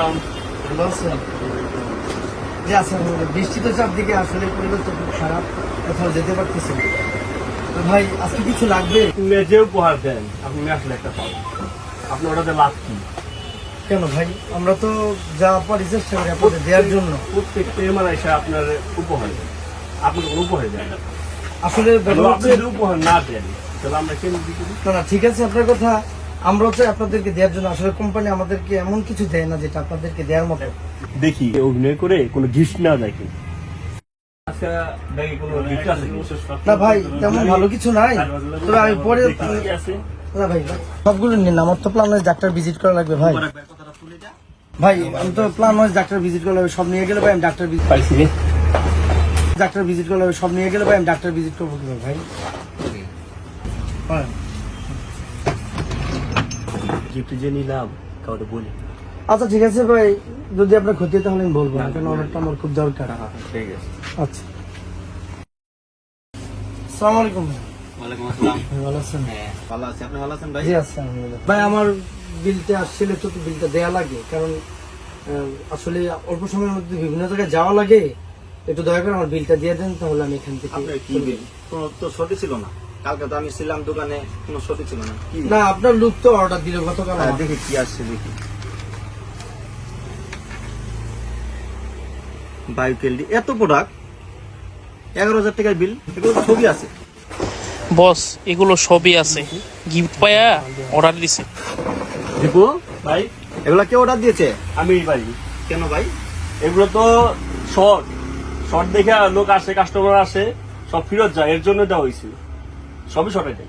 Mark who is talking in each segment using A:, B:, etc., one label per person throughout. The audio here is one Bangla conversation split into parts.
A: আসসালাম।
B: ভালো আছেন? জি আছেন বৃষ্টি তো চারদিকে আসলে পরিবেশ তো খুব খারাপ। কোথাও যেতে পারতেছি তো ভাই আজকে কিছু লাগবে?
A: যে উপহার দেন আপনি আসলে একটা পাবেন আপনি ওটাতে লাভ কি?
B: কেন ভাই? আমরা তো যা পারি চেষ্টা করি আপনাদের দেওয়ার জন্য।
A: প্রত্যেকটা মেহমান এসে আপনার উপহার দেন আপনি উপহার দেন।
B: আসলে
A: আপনি উপহার না দেন তাহলে আমরা কেন
B: না ঠিক আছে আপনার কথা। আমরা হচ্ছে আপনাদেরকে দেওয়ার জন্য আসলে কোম্পানি আমাদেরকে এমন কিছু দেয় না যেটা আপনাদেরকে দেওয়ার মতো।
A: দেখি। অভিনয় করে কোনো গিফট না দেয় কিন্তু?
B: না ভাই তেমন ভালো কিছু নাই। তবে আমি পরে না ভাই সবগুলো নিন। আমার তো প্ল্যান হয়েছে ডাক্তার ভিজিট করা লাগবে ভাই। ভাই আমি তো প্ল্যান হয়েছে ডাক্তার ভিজিট করা লাগবে। সব নিয়ে গেলে ভাই আমি ডাক্তার ভিজিট
A: পাইছি
B: ডাক্তার ভিজিট করলে হবে, সব নিয়ে গেলে ভাই আমি ডাক্তার ভিজিট করব কীভাবে ভাই? হ্যাঁ।
A: গিফট যে নিলাম কাউকে বলি
B: আচ্ছা ঠিক আছে ভাই। যদি আপনার ক্ষতি হয় তাহলে আমি বলব না কারণ অর্ডারটা আমার খুব দরকার।
A: ঠিক আছে।
B: আচ্ছা। সালাম আলাইকুম।
C: ওয়ালাইকুম আসসালাম।
B: ভালো আছেন?
C: হ্যাঁ ভালো আছি। আপনি ভালো আছেন ভাই?
B: জি আচ্ছা আলহামদুলিল্লাহ। ভাই আমার বিলটা আসছিল তো বিলটা দেয়া লাগে কারণ আহ, আসলে অল্প সময়ের মধ্যে বিভিন্ন জায়গায় যাওয়া লাগে। একটু দয়া করে আমার বিলটা দিয়ে দেন তাহলে আমি এখান থেকে
C: আপনার কি বিল? কোনো তো সঠিক ছিল না? কালকে তো আমি ছিলাম দোকানে কোনো ছুটি ছিল না।
B: না আপনার লোক তো অর্ডার দিল গতকাল
C: হ্যাঁ, দেখি কি আসছে দেখি। বায়োকেলডি এত প্রোডাক্ট এগারো হাজার টাকার বিল এগুলো ছবি আছে।
D: বস এগুলো সবই আছে। গিফট পায়া অর্ডার দিছে।
A: দীপু? ভাই?
C: এগুলা কে অর্ডার দিয়েছে?
A: আমি ভাই।
C: কেন ভাই?
A: এগুলো তো শর্ট শর্ট দেখে লোক আসে কাস্টমার আসে সব ফেরত যায় এর জন্য দেওয়া হয়েছে সবই শর্ট আইটেম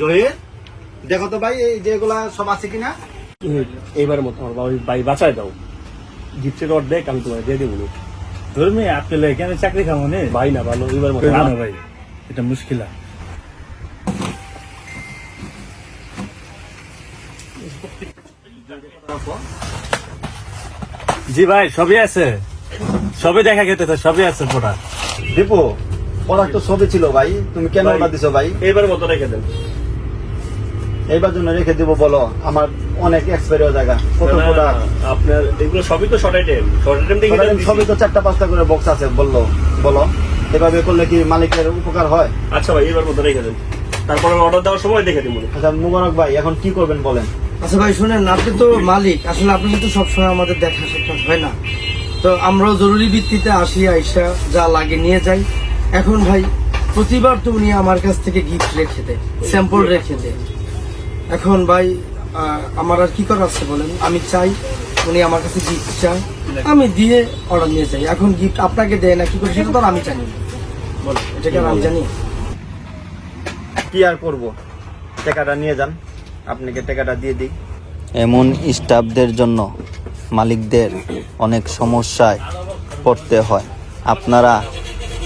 C: জহির দেখো তো ভাই এই যে এগুলা সব আছে কিনা।
A: এইবার মতো আমার বাবা ভাই বাঁচায় দাও। গিফটের দেখ আমি তোমার দিয়ে দেবো।
E: ধর্মে আপনি এখানে চাকরি খাব নে
A: ভাই না ভালো এবার মতো
E: না। ভাই এটা মুশকিল জি ভাই সবই আছে। সবই দেখা গেতে সবই আছে পোটা
C: দীপু প্রোডাক্ট তো ছবি ছিল ভাই। তুমি কেন অর্ডার দিছো ভাই?
A: এইবার মতো রেখে দেন।
C: এইবার জন্য রেখে দিব বলো। আমার অনেক এক্সপায়ার জায়গা। কত প্রোডাক্ট
A: আপনার এগুলো সবই তো শর্ট আইটেম শর্ট আইটেম দেখে দেন
C: সবই তো চারটা পাঁচটা করে বক্স আছে বলল। বলো। এভাবে করলে কি মালিকের উপকার হয়?
A: আচ্ছা ভাই এবার মতো রেখে দেন। তারপরে অর্ডার দেওয়ার সময় দেখে দিব।
C: আচ্ছা মুবারক ভাই এখন কি করবেন বলেন?
B: আচ্ছা ভাই শুনেন আপনি তো মালিক। আসলে আপনি কিন্তু সবসময় আমাদের দেখা সাক্ষাৎ হয় না। তো আমরাও জরুরি ভিত্তিতে আসি আইসা যা লাগে নিয়ে যাই। এখন ভাই প্রতিবার তো উনি আমার কাছ থেকে গিফট রেখে দেয় স্যাম্পল রেখে দেয় এখন ভাই আমার আর কি করার আছে বলেন? আমি চাই উনি আমার কাছে গিফট চান আমি দিয়ে অর্ডার নিয়ে যাই। এখন গিফট আপনাকে দেয় না কি করে? সেটা তো আমি জানি না। বলেন এটা কি আমি জানি?
C: কি আর করব? টাকাটা নিয়ে যান আপনাকে টাকাটা দিয়ে দিই।
F: এমন স্টাফদের জন্য মালিকদের অনেক সমস্যায় পড়তে হয়। আপনারা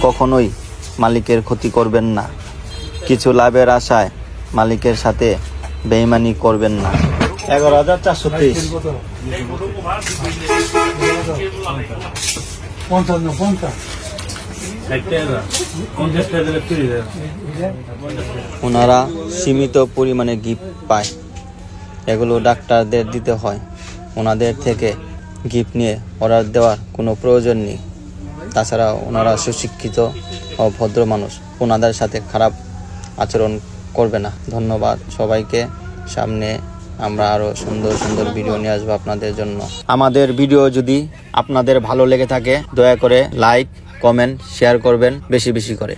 F: কখনোই মালিকের ক্ষতি করবেন না। কিছু লাভের আশায় মালিকের সাথে বেইমানি করবেন না।
C: এগারো হাজার চারশো তেইশ
B: পঞ্চান্ন পঞ্চাশ।
F: ওনারা সীমিত পরিমাণে গিফট পায়। এগুলো ডাক্তারদের দিতে হয়। ওনাদের থেকে গিফট নিয়ে অর্ডার দেওয়ার কোনো প্রয়োজন নেই। তাছাড়া ওনারা সুশিক্ষিত ও ভদ্র মানুষ। ওনাদের সাথে খারাপ আচরণ করবে না। ধন্যবাদ সবাইকে। সামনে আমরা আরও সুন্দর সুন্দর ভিডিও নিয়ে আসব আপনাদের জন্য। আমাদের ভিডিও যদি আপনাদের ভালো লেগে থাকে, দয়া করে লাইক কমেন্ট শেয়ার করবেন বেশি বেশি করে।